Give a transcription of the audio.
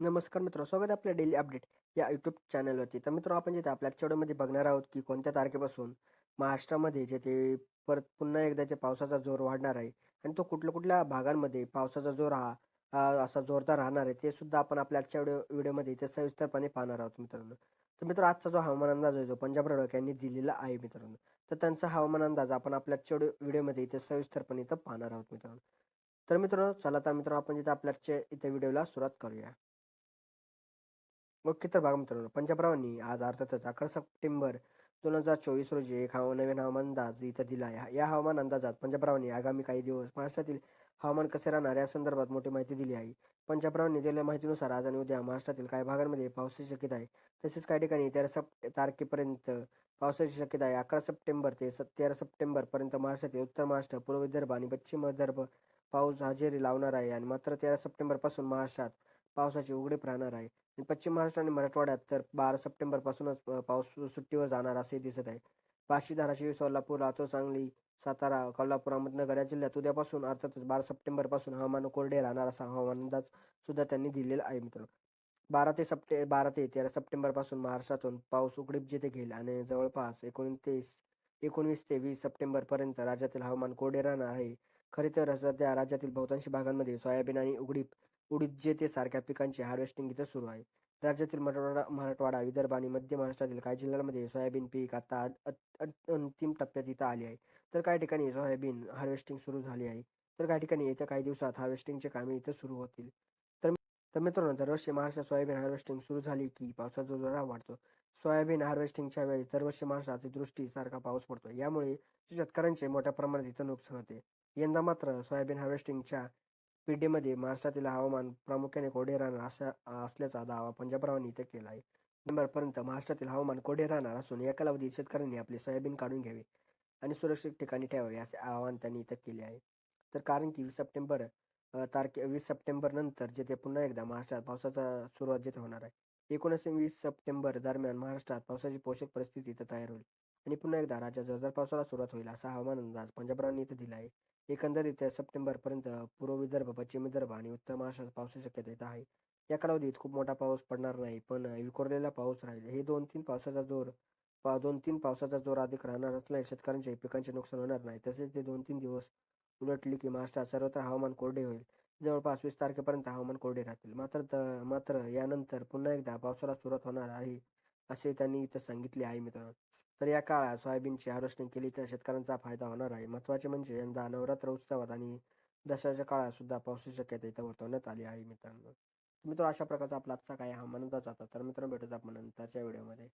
नमस्कार मित्र स्वागत आहे आपल्या डेली अपडेट या यूट्यूब चॅनलवरती. तर मित्र आपण जिथे आपल्या व्हिडिओमध्ये बघणार आहोत की कोणत्या तारखेपासून महाराष्ट्रामध्ये जे ते परत पुन्हा एकदा ते पावसाचा जोर वाढणार आहे आणि तो कुठल्या कुठल्या भागांमध्ये पावसाचा जोर हा असा जोरदार राहणार आहे ते सुद्धा आपण आपल्या आजच्या व्हिडिओ व्हिडिओमध्ये इथे सविस्तरपणे पाहणार आहोत मित्रांनो. तर मित्र आजचा जो हवामान अंदाज आहे जो पंजाब रडक यांनी दिलेला आहे मित्रांनो तर त्यांचा हवामान अंदाज आपण आपल्या आजच्या व्हिडिओमध्ये इथे सविस्तरपणे इथं पाहणार आहोत मित्रांनो. तर मित्रांनो चला तर मित्रांनो आपण जिथे आपल्या इथे व्हिडिओला सुरुवात करूया. ओके तर बघा मित्रांनो पंजाबरावांनी आज अर्थातच अकरा सप्टेंबर दोन हजार चोवीस रोजी एक हवा नवीन हवामान अंदाज इथं दिला. आहे या हवामान अंदाजात पंजाबरावांनी आगामी काही दिवस महाराष्ट्रातील हवामान कसे राहणार या संदर्भात मोठी माहिती दिली आहे. पंजाबरावांनी दिलेल्या माहितीनुसार आज आणि उद्या महाराष्ट्रातील काही भागांमध्ये पावसाची शक्यता आहे. तसेच काही ठिकाणी तेरा सप तारखेपर्यंत पावसाची शक्यता आहे. अकरा सप्टेंबर ते स तेरा सप्टेंबरपर्यंत महाराष्ट्रातील उत्तर महाराष्ट्र पूर्व विदर्भ आणि पश्चिम विदर्भ पाऊस हजेरी लावणार आहे. आणि मात्र तेरा सप्टेंबरपासून महाराष्ट्रात पावसाची उघडीप राहणार आहे. पश्चिम महाराष्ट्र आणि मराठवाड्यात तर बारा सप्टेंबरपासूनच पाऊस सुट्टीवर जाणार असे दिसत आहे. बार्शी धाराशिव सोलापूर लातूर सांगली सातारा कोल्हापूर अहमदनगर या जिल्ह्यात उद्यापासून अर्थातच बारा सप्टेंबरपासून हवामान कोरडे राहणार असा हवामान अंदाज सुद्धा त्यांनी दिलेला आहे मित्रांनो. बारा ते सप्टे बारा ते तेरा सप्टेंबरपासून महाराष्ट्रातून पाऊस उघडीप जिथे घेईल आणि जवळपास एकोणतीस एकोणवीस ते वीस सप्टेंबरपर्यंत राज्यातील हवामान कोरडे राहणार आहे. खरे तर सध्या राज्यातील बहुतांशी भागांमध्ये सोयाबीन आणि उघडीप उडीद जेते सारख्या पिकांचे हार्वेस्टिंग इथं सुरू आहे. राज्यातील मराठवाडा मराठवाडा विदर्भ आणि मध्य महाराष्ट्रातील काही जिल्ह्यांमध्ये सोयाबीन पीक आता अंतिम टप्प्यात इथं आले आहे. तर काही ठिकाणी सोयाबीन हार्वेस्टिंग सुरू झाली आहे. तर काही ठिकाणी येत्या काही दिवसात हार्वेस्टिंगचे कामे इथं सुरू होतील. तर तर मित्रांनो दरवर्षी महाराष्ट्रात सोयाबीन हार्वेस्टिंग सुरू झाली की पावसाचा जोरा वाढतो सोयाबीन हार्वेस्टिंगच्या वेळी दरवर्षी महाराष्ट्रात दृष्टीसारखा पाऊस पडतो. यामुळे शेतकऱ्यांचे मोठ्या प्रमाणात इथं नुकसान होते. यंदा मात्र सोयाबीन हार्वेस्टिंगच्या पिढीमध्ये महाराष्ट्रातील हवामान प्रामुख्याने कोरडे राहणार असा असल्याचा दावा पंजाबरावांनी इथे केला आहे. नोव्हेंबरपर्यंत महाराष्ट्रातील हवामान कोरडे राहणार असून या कालावधीत शेतकऱ्यांनी आपले सोयाबीन काढून घ्यावे आणि सुरक्षित ठिकाणी ठेवावे असे आवाहन त्यांनी इथं केले आहे. तर कारण की वीस सप्टेंबर तारखे वीस सप्टेंबर नंतर जेथे पुन्हा एकदा महाराष्ट्रात पावसाचा सुरुवात जेथे होणार आहे एकोणीसशे वीस सप्टेंबर दरम्यान महाराष्ट्रात पावसाची पोषक परिस्थिती इथं तयार होईल आणि पुन्हा एकदा राज्यात जोरदार पावसाला सुरुवात होईल असा हवामान अंदाज पंजाबरावांनी इथं दिला आहे. एकंदरीत सप्टेंबरपर्यंत पूर्व विदर्भ पश्चिम विदर्भ आणि उत्तर महाराष्ट्रात पावसाची शक्यता येत आहे. या कालावधीत खूप मोठा पाऊस पडणार नाही पण विखुरलेला पाऊस राहील. हे दोन तीन पावसाचा जोर पा दोन तीन पावसाचा जोर अधिक राहणार असल्याने शेतकऱ्यांचे पिकांचे नुकसान होणार नाही. तसेच ते दोन तीन दिवस उलटली की महाराष्ट्रात सर्वत्र हवामान कोरडे होईल. जवळपास वीस तारखेपर्यंत हवामान कोरडे राहतील. मात्र मात्र यानंतर पुन्हा एकदा पावसाला सुरुवात होणार आहे. असे त्यांनी इथं सांगितले आहे मित्रांनो. तर या काळात सोयाबीनची हार्वेस्टिंग केली तर शेतकऱ्यांचा फायदा होणार आहे. महत्त्वाचे म्हणजे यंदा नवरात्र उत्सवात आणि दसऱ्याच्या काळात सुद्धा पावसाची शक्यता इथं वर्तवण्यात आली आहे मित्रांनो. मित्र अशा प्रकारचा आपला आजचा काय हा अंदाज जाता. तर मित्रांनो भेटत आपण नंतरच्या व्हिडिओमध्ये.